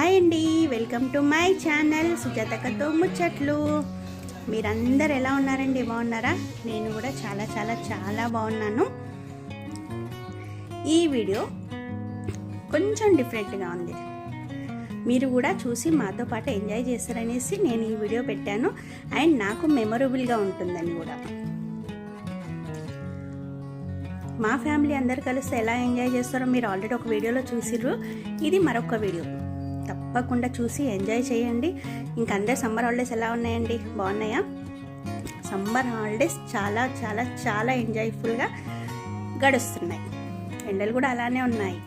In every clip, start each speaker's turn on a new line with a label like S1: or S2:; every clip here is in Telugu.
S1: హాయ్ అండి. వెల్కమ్ టు మై ఛానల్ సుజాతకతో ముచ్చట్లు. మీరందరు ఎలా ఉన్నారండి? బాగున్నారా? నేను కూడా చాలా చాలా చాలా బాగున్నాను. ఈ వీడియో కొంచెం డిఫరెంట్గా ఉంది. మీరు కూడా చూసి మాతో పాటు ఎంజాయ్ చేస్తారనేసి నేను ఈ వీడియో పెట్టాను. అండ్ నాకు మెమొరబుల్గా ఉంటుందని కూడా. మా ఫ్యామిలీ అందరు కలిసి ఎలా ఎంజాయ్ చేస్తారో మీరు ఆల్రెడీ ఒక వీడియోలో చూసిర్రు. ఇది మరొక వీడియో. తప్పకుండా చూసి ఎంజాయ్ చేయండి. ఇంక అందరు సమ్మర్ హాలిడేస్ ఎలా ఉన్నాయండి? బాగున్నాయా? సమ్మర్ హాలిడేస్ చాలా చాలా చాలా ఎంజాయ్ఫుల్గా గడుస్తున్నాయి. ఎండలు కూడా అలానే ఉన్నాయి.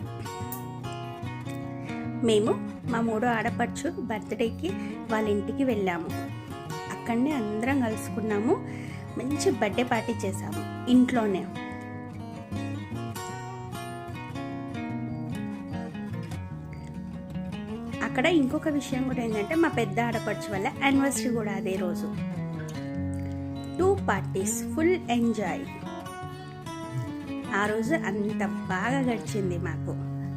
S1: మేము మా మూడో ఆడపడుచు బర్త్డేకి వాళ్ళ ఇంటికి వెళ్ళాము. అక్కడనే అందరం కలుసుకున్నాము. మంచి బర్త్డే పార్టీ చేసాము ఇంట్లోనే. అక్కడ ఇంకొక విషయం కూడా ఏంటంటే మా పెద్ద ఆడపడుచు వల్ల యానివర్సరీ కూడా అదే రోజు. టూ పార్టీస్ ఫుల్ ఎంజాయ్ ఆ రోజు అంత బాగా గడిచింది మాకు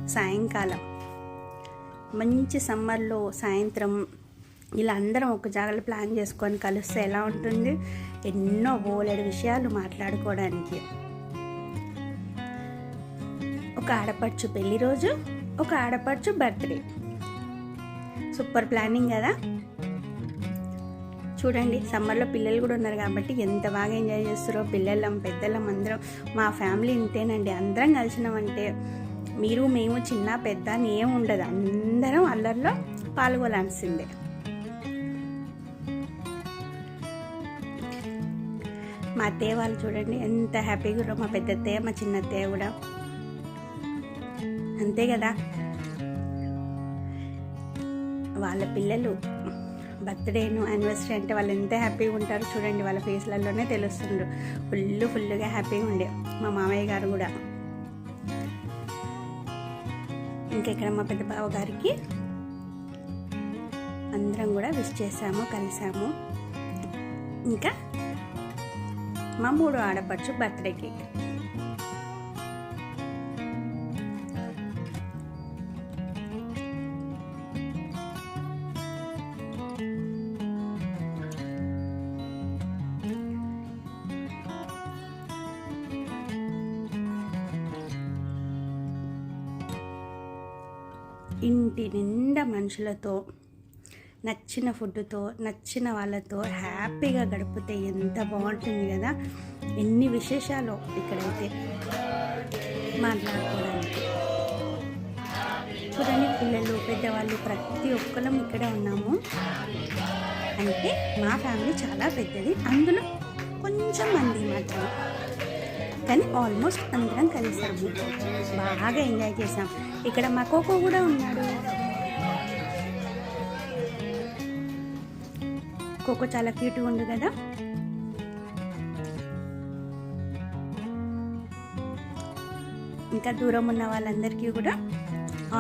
S1: సాయంకాలం. మంచి సమ్మర్లో సాయంత్రం ఇలా అందరం ఒక జాగాలో ప్లాన్ చేసుకొని కలిస్తే ఎలా ఉంటుంది? ఎన్నో బోలెడు విషయాలు మాట్లాడుకోవడానికి. ఒక ఆడపడుచు పెళ్ళి రోజు ఒక ఆడపడుచు బర్త్డే సూపర్ ప్లానింగ్ కదా. చూడండి సమ్మర్లో పిల్లలు కూడా ఉన్నారు కాబట్టి ఎంత బాగా ఎంజాయ్ చేస్తారో పిల్లలం పెద్దలం అందరం. మా ఫ్యామిలీ ఇంతేనండి. అందరం కలిసినామంటే మీరు మేము చిన్న పెద్ద అని ఏం ఉండదు. అందరం అల్లర్లో పాల్గొనాల్సిందే. మా అత్తయ్య వాళ్ళు చూడండి ఎంత హ్యాపీగా ఉన్నారో. మా పెద్ద అత్తయ్య మా చిన్న అత్తయ్య కూడా. అంతే కదా. వాళ్ళ పిల్లలు బర్త్డేను యానివర్సరీ అంటే వాళ్ళు ఎంత హ్యాపీగా ఉంటారో చూడండి వాళ్ళ ఫేస్లలోనే తెలుస్తుండ్రు. ఫుల్ ఫుల్గా హ్యాపీగా ఉండే. మా మామయ్య గారు కూడా. ఇంకా ఇక్కడ మా పెద్ద బావ గారికి? అందరం కూడా విష్ చేసాము కలిసాము ఇంకా మా మూడు ఆడపడుచు బర్త్డే కేక్ ఇంటి నిండా మనుషులతో నచ్చిన ఫుడ్తో నచ్చిన వాళ్ళతో హ్యాపీగా గడిపితే ఎంత బాగుంటుంది కదా? ఎన్ని విశేషాలు ఇక్కడైతే మాట్లాడుకోవడానికి. చూడండి పిల్లలు పెద్దవాళ్ళు ప్రతి ఒక్కరం ఇక్కడే ఉన్నాము. అంటే మా ఫ్యామిలీ చాలా పెద్దది. అందులో కొంచెం మంది మాత్రం. కానీ ఆల్మోస్ట్ అందరం కలిసాము. బాగా ఎంజాయ్ చేసాం. ఇక్కడ మా కోకో కూడా ఉన్నాడు. కోకో చాలా క్యూట్గా ఉంది కదా. ఇంకా దూరం ఉన్న వాళ్ళందరికీ కూడా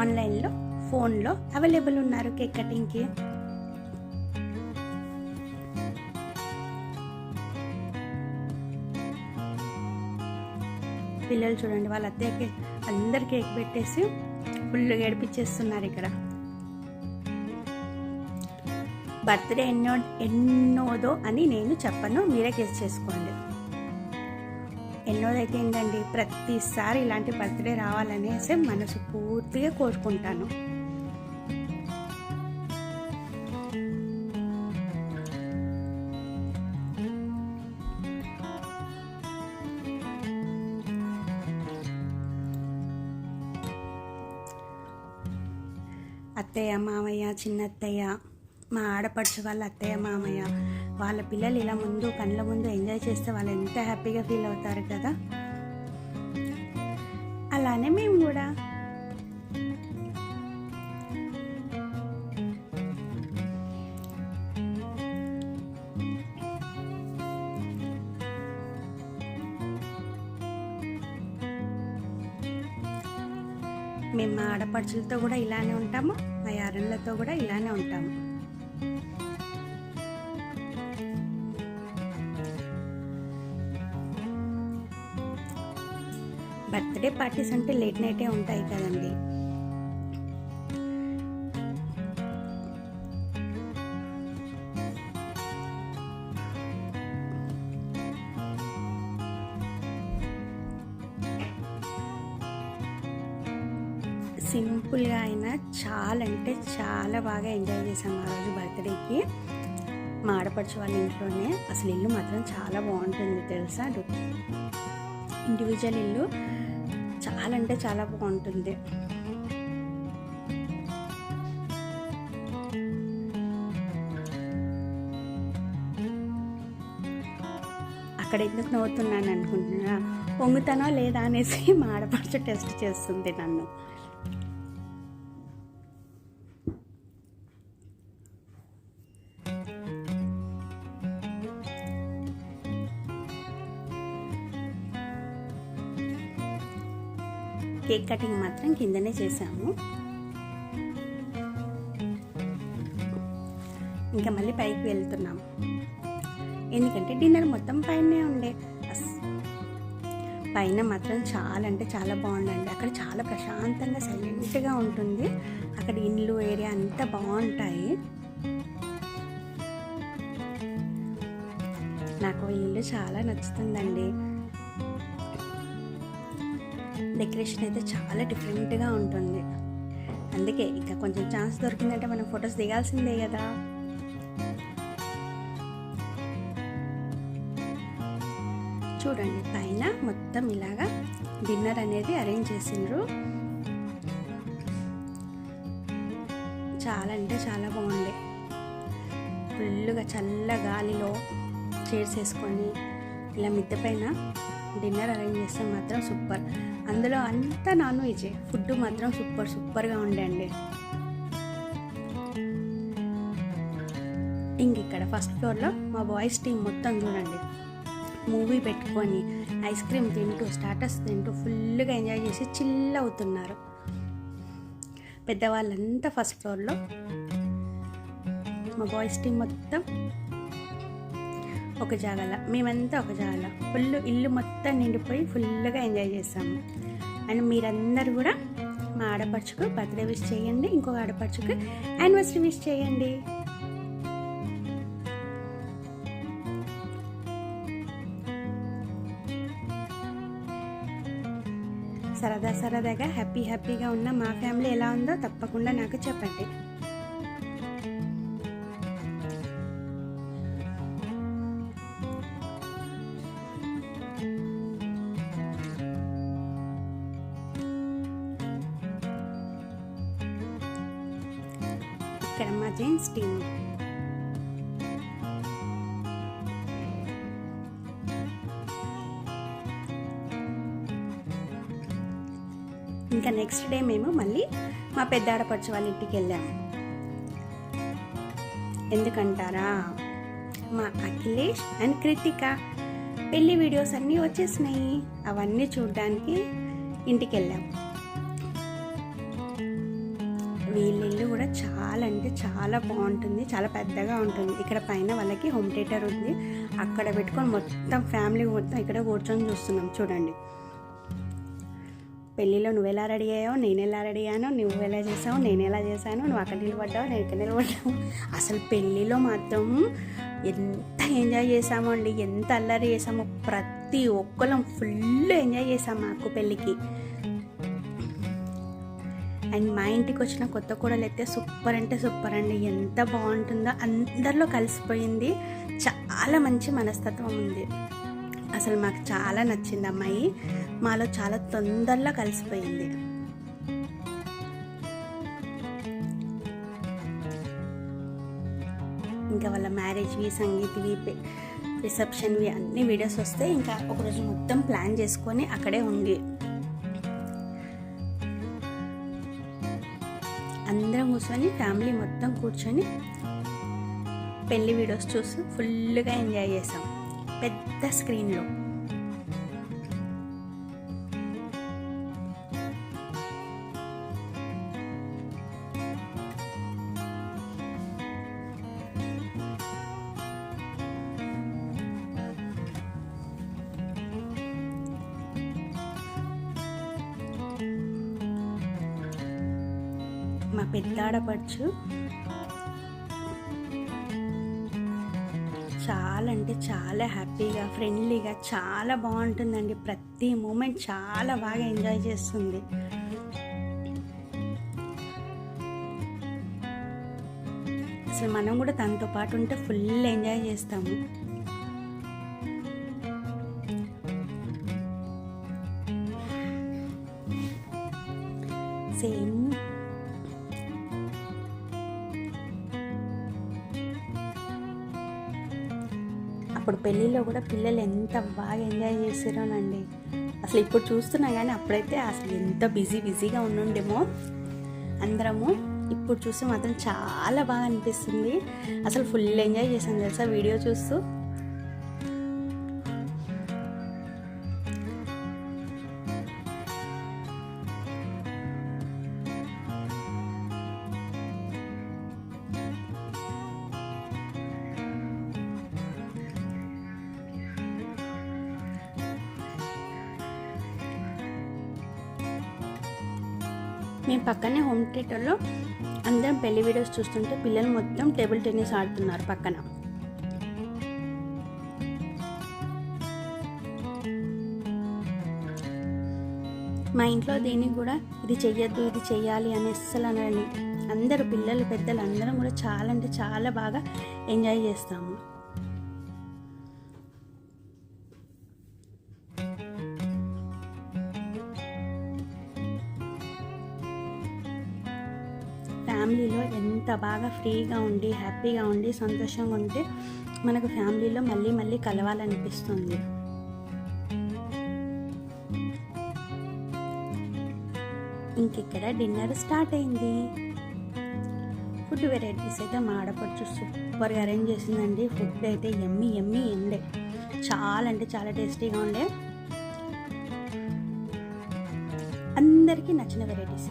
S1: ఆన్లైన్లో ఫోన్లో అవైలబుల్ ఉన్నారు కేక్ కటింగ్కి. పిల్లలు చూడండి వాళ్ళ అత్తయ్యకి అందరు కేక్ పెట్టేసి ఫుల్ ఏడిపించేస్తున్నారు ఇక్కడ. బర్త్డే ఎన్నో ఎన్నోదో అని నేను చెప్పను మీరే గెస్ చేసుకోండి. ఎన్నోదైతే ఏంటండి ప్రతిసారి ఇలాంటి బర్త్డే రావాలనేసి మనసు పూర్తిగా కోరుకుంటాను. అత్తయ్య మామయ్య చిన్నత్తయ్య మా ఆడపడుచు వాళ్ళ అత్తయ్య మామయ్య వాళ్ళ పిల్లలు ఇలా ముందు కళ్ళ ముందు ఎంజాయ్ చేస్తే వాళ్ళు ఎంత హ్యాపీగా ఫీల్ అవుతారు కదా? అలానే మేము కూడా. మేము మా ఆడపడుచులతో కూడా ఇలానే ఉంటాము మా యారులతో కూడా ఇలానే ఉంటాము. బర్త్డే పార్టీస్ అంటే లేట్ నైటే ఉంటాయి కదండి. చాలా అంటే చాలా బాగా ఎంజాయ్ చేసాము ఆ రోజు బర్త్డేకి. మా ఆడపడుచు వాళ్ళ ఇంట్లోనే. అసలు ఇల్లు మాత్రం చాలా బాగుంటుంది తెలుసా? ఇండివిజువల్ ఇల్లు చాలా అంటే చాలా బాగుంటుంది. అక్కడ ఎందుకు నవ్వుతున్నాను అనుకుంటున్నా పొంగుతానో లేదా అనేసి మా ఆడపడుచు టెస్ట్ చేస్తుంది నన్ను. కేక్ కటింగ్ మాత్రం కిందనే చేసాము ఇంకా మళ్ళీ పైకి వెళ్తున్నాం. ఎందుకంటే డిన్నర్ మొత్తం పైనే ఉండే. పైన మాత్రం చాలా అంటే చాలా బాగుందండి. అక్కడ చాలా ప్రశాంతంగా సైలెంట్గా ఉంటుంది. అక్కడ ఇండ్లు ఏరియా అంతా బాగుంటాయి. నాకు ఈ ఇల్లు చాలా నచ్చుతుందండి. డెకరేషన్ అయితే చాలా డిఫరెంట్గా ఉంటుంది. అందుకే ఇంకా కొంచెం ఛాన్స్ దొరికిందంటే మనం ఫొటోస్ దిగాల్సిందే కదా. చూడండి పైన మొత్తం ఇలాగా డిన్నర్ అనేది అరేంజ్ చేసిండ్రు. చాలా అంటే చాలా బాగుండే. ఫుల్గా చల్ల గాలిలో చైర్స్ వేసుకొని ఇలా మిద్దె పైన డిన్నర్ అరేంజ్ చేస్తే మాత్రం సూపర్. అందులో అంతా నాన్ వెజ్. ఫుడ్ మాత్రం సూపర్ సూపర్గా ఉండండి ఇంక ఇక్కడ ఫస్ట్ ఫ్లోర్లో మా బాయ్స్ టీం మొత్తం చూడండి. మూవీ పెట్టుకొని ఐస్ క్రీమ్ తింటూ స్టాటస్ తింటూ ఫుల్గా ఎంజాయ్ చేసి చిల్ అవుతున్నారు. పెద్దవాళ్ళంతా ఫస్ట్ ఫ్లోర్లో. మా బాయ్స్ టీం మొత్తం ఒక జాగాల. మేమంతా ఒక జాగాల. ఫుల్ ఇల్లు మొత్తం నిండిపోయి ఫుల్గా ఎంజాయ్ చేసాము. అండ్ మీరందరూ కూడా మా ఆడపడుచుకు బర్త్డే విష్ చేయండి ఇంకొక ఆడపడుచుకు యానివర్సరీ విష్ చేయండి. సరదా సరదాగా హ్యాపీ హ్యాపీగా ఉన్న మా ఫ్యామిలీ ఎలా ఉందో తప్పకుండా నాకు చెప్పండి. ఇంకా నెక్స్ట్ డే మేము మళ్ళీ మా పెద్ద ఆడపడుచు వాళ్ళ ఇంటికి వెళ్ళాము ఎందుకంటారా? మా అఖిలేష్ అండ్ కృతిక. పెళ్ళి వీడియోస్ అన్నీ వచ్చేసినాయి. అవన్నీ చూడడానికి ఇంటికి వెళ్ళాం. వీళ్ళిల్లు కూడా చాలా అంటే చాలా బాగుంటుంది. చాలా పెద్దగా ఉంటుంది. ఇక్కడ పైన వాళ్ళకి హోమ్ థియేటర్ ఉంది. అక్కడ పెట్టుకొని మొత్తం ఫ్యామిలీ మొత్తం ఇక్కడ కూర్చొని చూస్తున్నాం. చూడండి. పెళ్ళిలో నువ్వు ఎలా రెడీ అయ్యావు నేను ఎలా రెడీ అయ్యాను నువ్వు ఎలా చేసావు నేను ఎలా చేశాను నువ్వు అక్కడ నిలబడ్డావు నేను ఇక్కడ నిలబడ్డావు. అసలు పెళ్ళిలో మాత్రం ఎంత ఎంజాయ్ చేసామో అండి ఎంత అల్లరి చేసామో ప్రతి ఒక్కరం ఫుల్ ఎంజాయ్ చేసాం మాకు పెళ్ళికి. అండ్ మా ఇంటికి వచ్చిన కొత్త కూడలు అయితే సూపర్ అంటే సూపర్ అండి ఎంత బాగుంటుందో అందరిలో కలిసిపోయింది. చాలా మంచి మనస్తత్వం ఉంది. అసలు మాకు చాలా నచ్చింది అమ్మాయి. మాలో చాలా తొందరలో కలిసిపోయింది. ఇంకా వాళ్ళ మ్యారేజ్వి సంగీత్వి రిసెప్షన్వి అన్ని వీడియోస్ వస్తే ఇంకా ఒకరోజు మొత్తం ప్లాన్ చేసుకొని అక్కడే ఉండి. అందరం కూర్చొని ఫ్యామిలీ మొత్తం కూర్చొని పెళ్ళి వీడియోస్ చూసి ఫుల్గా ఎంజాయ్ చేసాం. పెద్ద స్క్రీన్లో పెద్ద చాలా అంటే చాలా హ్యాపీగా ఫ్రెండ్లీగా చాలా బాగుంటుందండి. ప్రతి మూమెంట్ చాలా బాగా ఎంజాయ్ చేస్తుంది. అసలు మనం కూడా తనతో పాటు ఉంటే ఫుల్ ఎంజాయ్ చేస్తాము. సేమ్ అప్పుడు పెళ్ళిలో కూడా పిల్లలు ఎంత బాగా ఎంజాయ్ చేసారోనండి. అసలు ఇప్పుడు చూస్తున్నా కానీ అప్పుడైతే అసలు ఎంత బిజీ బిజీగా ఉండుండేమో. అందరము ఇప్పుడు చూస్తే మాత్రం చాలా బాగా అనిపిస్తుంది. అసలు ఫుల్ ఎంజాయ్ చేశాను తెలుసా వీడియో చూస్తూ. మేము పక్కనే హోమ్ థియేటర్లో అందరం పెళ్ళి వీడియోస్ చూస్తుంటే పిల్లలు మొత్తం టేబుల్ టెన్నిస్ ఆడుతున్నారు పక్కన. మా ఇంట్లో దీనికి కూడా ఇది చెయ్యొద్దు ఇది చెయ్యాలి అని అస్సలు అనండి అందరు పిల్లలు పెద్దలు అందరం కూడా చాలా అంటే చాలా బాగా ఎంజాయ్ చేస్తాము. ఫ్యామిలీలో ఎంత బాగా ఫ్రీగా ఉండి హ్యాపీగా ఉండి సంతోషంగా ఉంటే మనకు ఫ్యామిలీలో మళ్ళీ మళ్ళీ కలవాలనిపిస్తుంది. ఇంకిక్కడ డిన్నర్ స్టార్ట్ అయింది. ఫుడ్ వెరైటీస్ అయితే మా ఆడపడుచు సూపర్గా అరేంజ్ చేసిందండి. ఫుడ్ అయితే ఎమ్మి ఎమ్మి ఉండే చాలా అంటే చాలా టేస్టీగా ఉండే. అందరికీ నచ్చిన వెరైటీస్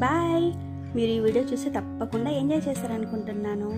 S1: బాయ్. మీరు ఈ వీడియో చూసి తప్పకుండా ఎంజాయ్ చేస్తారనుకుంటున్నాను